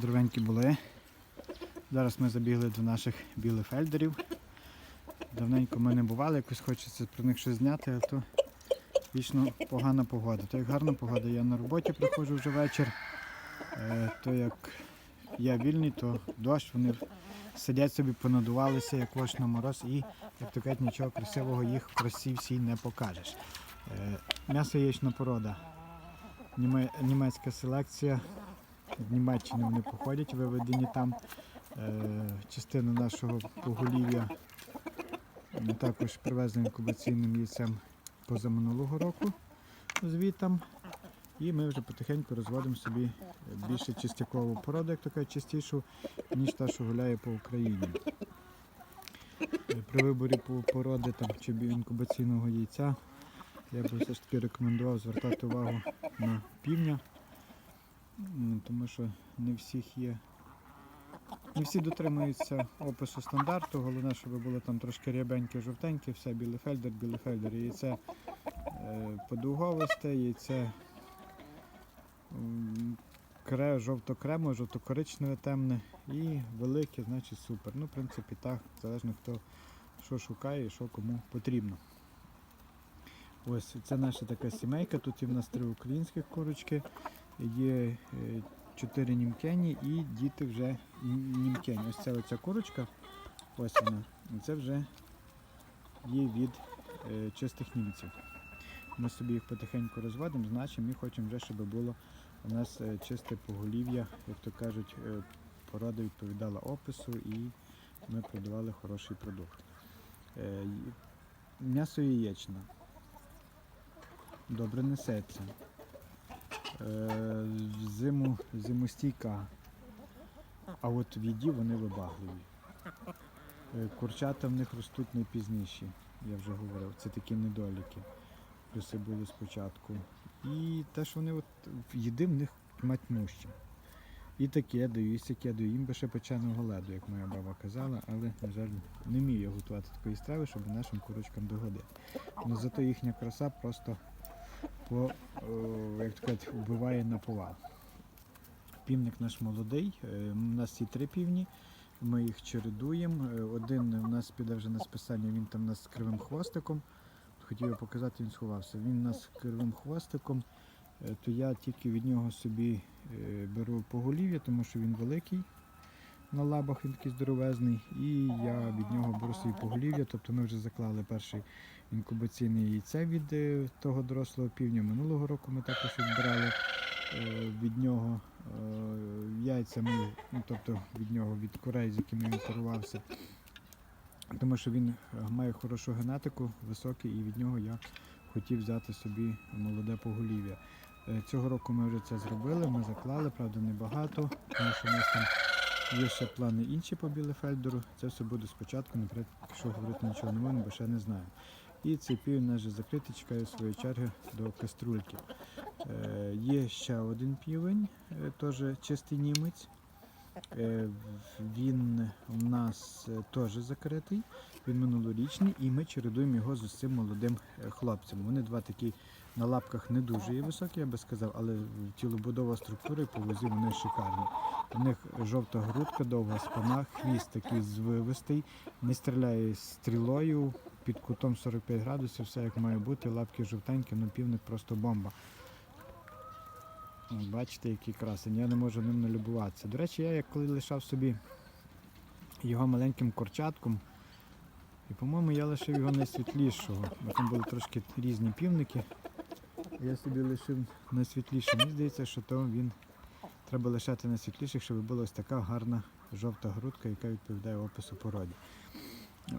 здоровенькі були. Зараз ми забігли до наших білефельдерів. Давненько ми не бували, якось хочеться про них щось зняти, а то вічно погана погода. То як гарна погода, я на роботі приходжу вже вечір, е, то як я вільний, то дощ, вони сидять собі, понадувалися, як ваш на мороз, і, як то кажуть, нічого красивого їх в красі всій не покажеш. Е, М'ясо яєчна порода. Німецька селекція. З Німеччини вони походять, виведені там. Е, Частину нашого поголів'я також привезли інкубаційним яйцем позаминулого року звітом. І ми вже потихеньку розводимо собі більше чистякову породу, як кажуть, чистішу, ніж та, що гуляє по Україні. Е, При виборі породи там, чи інкубаційного яйця я би все ж таки рекомендував звертати увагу на півня, тому що не всіх є. Не всі дотримуються опису стандарту. Головне, щоб було там трошки рябеньке, жовтеньке, все білефельдер, білефельдер. Яйце е, подовговисте, яйце кре, жовто-кремо, жовто-коричневе темне і велике, значить супер. Ну, в принципі, так, залежно хто що шукає і що кому потрібно. Ось це наша така сімейка. Тут є в нас три українських курочки, є е, чотири німкені і діти вже німкені. Ось ця оця курочка, ось вона. Це вже є від е, чистих німців. Ми собі їх потихеньку розводимо, значимо і хочемо вже, щоб було у нас е, чисте поголів'я, як то кажуть, порода відповідала опису і ми продавали хороший продукт. М'ясо яєчне. Добре несеться. Е, Зиму, зимостійка. А от в їді вони вибагливі. Е, Курчата в них ростуть найпізніші, я вже говорив. Це такі недоліки. Плюси були спочатку. І те, що вони от їди в них матнющі. І таке даю, і сяке даю. Їм би ще печеного леду, як моя баба казала, але, на жаль, не вмію я готувати такої страви, щоб нашим курочкам догодити. Ну зато їхня краса просто по, о, як то кажуть, вбиває на повал. Півник наш молодий, е, у нас є три півні, ми їх чередуємо. Е, Один у нас піде вже на списання, він там у нас з кривим хвостиком. Хотів я показати, він сховався. Він у нас з кривим хвостиком, е, то я тільки від нього собі е, беру поголів'я, тому що він великий на лабах, він такий здоровезний, і я від нього беру собі поголів'я, тобто ми вже заклали перший інкубаційне яйце від е, того дорослого півня. Минулого року ми також відбирали е, від нього е, яйця, ми, ну, тобто від нього, від курей, з якими він парувався. Тому що він має хорошу генетику, високий, і від нього я хотів взяти собі молоде поголів'я. Цього року ми вже це зробили, ми заклали, правда, небагато, тому що у нас там є ще плани інші по Білефельдеру. Це все буде спочатку, наприклад, якщо говорити нічого не бо ще не знаю. І цей півень наш закритий, чекає своєї черги до каструльки. Е, є ще один півень, е, теж чистий німець. Е, він у нас е, теж закритий, він минулорічний, і ми чередуємо його з цим молодим е, хлопцем. Вони два такі на лапках не дуже є високі, я би сказав, але тілобудова структура і по возі вони шикарні. У них жовта грудка, довга спина, хвіст такий звивистий, не стріляє стрілою під кутом 45 градусів, все як має бути, лапки жовтенькі, ну півник просто бомба. Бачите, який красень, я не можу ним налюбуватися. До речі, я як коли лишав собі його маленьким корчатком, і, по-моєму, я лишив його найсвітлішого, бо там були трошки різні півники. Я собі лишив найсвітліший. Мені здається, що то він треба лишати найсвітліших, щоб була ось така гарна жовта грудка, яка відповідає опису породі.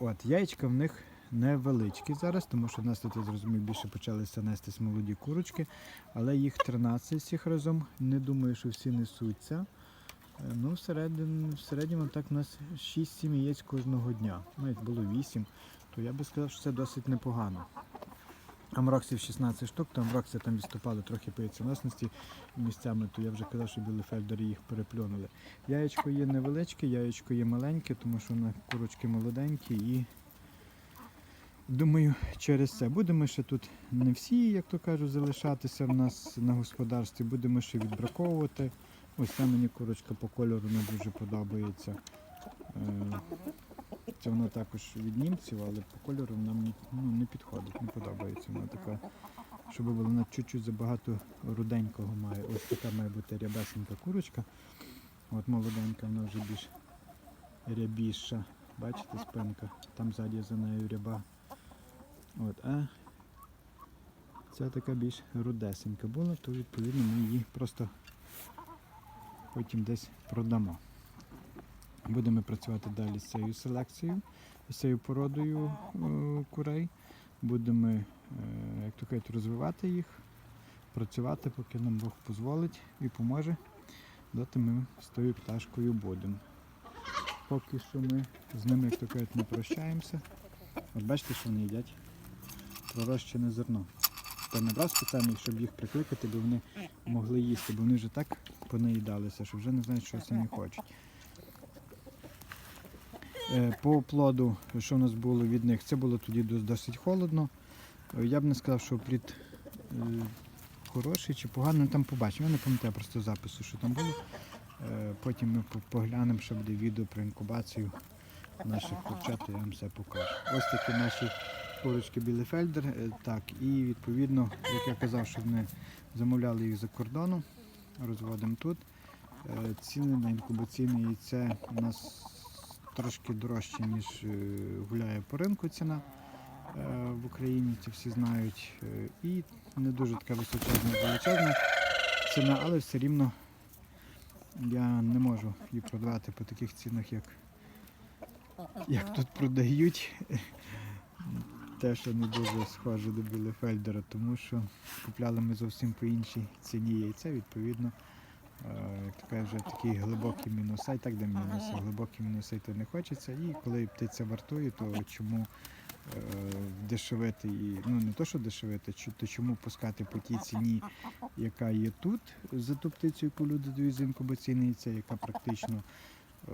От, яєчка в них невеличкі зараз, тому що в нас тут, я зрозумів, більше почалися нестись молоді курочки, але їх 13 всіх разом. Не думаю, що всі несуться. Е, Ну, в середньому, так у нас 6-7 яєць кожного дня. Як було 8, то я би сказав, що це досить непогано. Амроксів 16 штук, то амрокси там відступали трохи по яйценосності місцями, то я вже казав, що білефельдери їх переплюнули. Яєчко є невеличке, яєчко є маленьке, тому що на курочки молоденькі і думаю, через це будемо ще тут не всі, як то кажуть, залишатися в нас на господарстві, будемо ще відбраковувати Ось ця мені курочка по кольору не дуже подобається. Е, Це вона також від німців, але по кольору вона ну, не підходить, не подобається. Вона така, щоб вона чуть-чуть забагато руденького має. Ось така має бути рябесенька курочка. От молоденька, вона вже більш рябіша. Бачите, спинка. Там ззаді за нею ряба. От, а ця така більш рудесенька була, то відповідно ми її просто потім десь продамо. Будемо працювати далі з цією селекцією, з цією породою е, курей. Будемо, е, як то кажуть, розвивати їх, працювати, поки нам Бог дозволить і поможе. Доти ми з тою пташкою будемо. Поки що ми з ними, як то кажуть, не прощаємося. От бачите, що вони їдять? Пророщене зерно. Та не брав спеціально, щоб їх прикликати, бо вони могли їсти, бо вони вже так понаїдалися, що вже не знають, що самі хочуть. Е, По плоду, що в нас було від них, це було тоді досить холодно. Е, Я б не сказав, що плід е, хороший чи поганий, там побачимо. Я не пам'ятаю просто запису, що там було. Потім ми поглянемо, що буде відео про інкубацію наших курчат, я вам все покажу. Ось такі наші курочки Білефельдер. Е, Так, і відповідно, як я казав, що вони замовляли їх за кордоном, розводимо тут. Е, Ціни на інкубаційне яйце у нас трошки дорожчі, ніж е, гуляє по ринку ціна в Україні, це всі знають. І не дуже така височезна величезна ціна, але все рівно я не можу її продавати по таких цінах, як, як тут продають. Те, що не дуже схоже до Білефельдера, тому що купляли ми зовсім по іншій ціні яйця, відповідно, е, така вже такі глибокі мінуси, і так де мінуси, глибокі мінуси то не хочеться. І коли птиця вартує, то чому е, дешевити і ну не то, що дешевити, то чому пускати по тій ціні, яка є тут, за ту птицю, яку люди дають за інкубаційне яйце, яка практично е,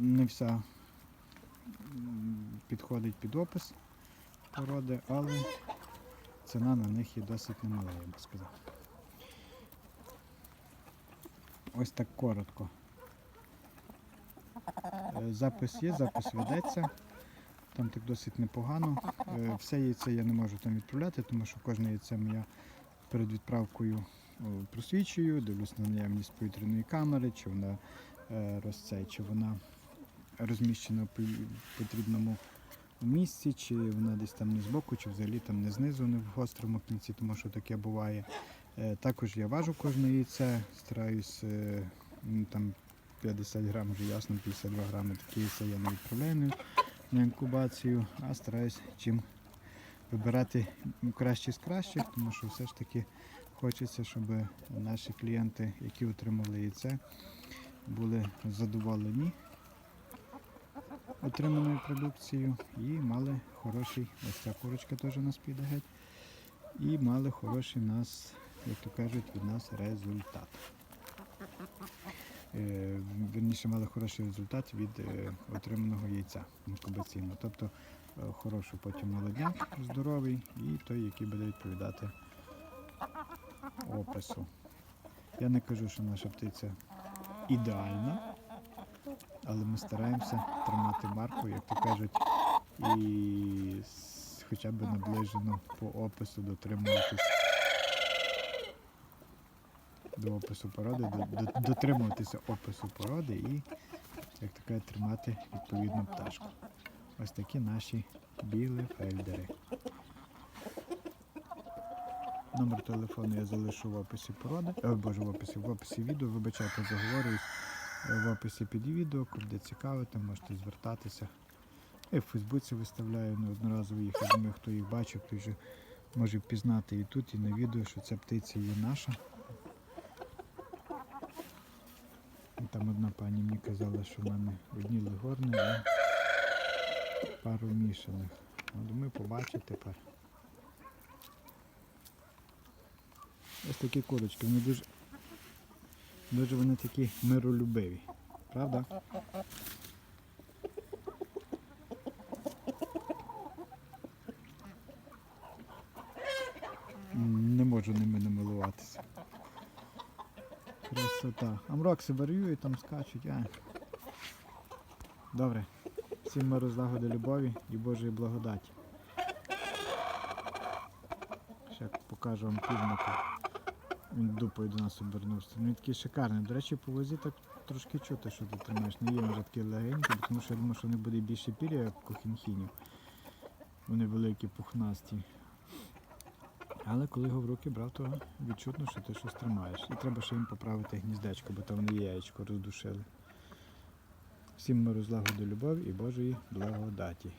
не вся підходить під опис породи, але ціна на них є досить немала, я би сказав. Ось так коротко. Е, Запис є, запис ведеться. Там так досить непогано. Е, Все яйце я не можу там відправляти, тому що кожне яйце я перед відправкою просвічую, дивлюсь на наявність повітряної камери, чи вона е, розцей, чи вона розміщена в потрібному місці, чи вона десь там не збоку, чи взагалі там не знизу, не в гострому кінці, тому що таке буває. Е, Також я важу кожне яйце, стараюсь е, ну, там 50 грам, вже ясно, 52 грами такі яйця я не відправляю на інкубацію, а стараюсь чим вибирати краще з кращих, тому що все ж таки хочеться, щоб наші клієнти, які отримали яйце, були задоволені отриманою продукцією і мали хороший, ось ця курочка теж у нас піде геть, і мали хороший нас, як то кажуть, від нас результат. Е, Верніше мали хороший результат від е, отриманого яйця інкубаційного. Тобто е, хороший потім молодняк, здоровий і той, який буде відповідати опису. Я не кажу, що наша птиця ідеальна, але ми стараємося тримати марку, як то кажуть, і хоча б наближено по опису дотримуватись до опису породи, до- до- дотримуватися опису породи і, як кажуть, тримати відповідну пташку. Ось такі наші білефельдери. Номер телефону я залишу в описі породи. О, боже, в описі, в описі відео, вибачайте, заговорююсь. В описі під відео, куди цікавити, можете звертатися. Я в Фейсбуці виставляю неодноразово їх. Я думаю, хто їх бачив, той вже може впізнати і тут, і на відео, що ця птиця є наша. І Там одна пані мені казала, що в мене одні легорни, а пару мішаних. Ну, Думаю, побачите тепер. Ось такі курочки, вони дуже, дуже вони такі миролюбиві. Правда? Не можу ними намилуватися. Краса Красота. Амрокси варюють, там скачуть. А. Добре. Всім миру злагоди любові і Божої благодаті. Ще покажу вам півника. Він дупою до нас обернувся. Ну, Він такий шикарний. До речі, по возі так трошки чути, що ти тримаєш. Не є він вже такий легенький, тому що я думаю, що вони буде більше пір'я, як у кохінхінів. Вони великі, пухнасті. Але коли його в руки брав, то відчутно, що ти щось тримаєш. І треба ще їм поправити гніздечко, бо там вони яєчко роздушили. Всім миру злагоди любові і Божої благодаті.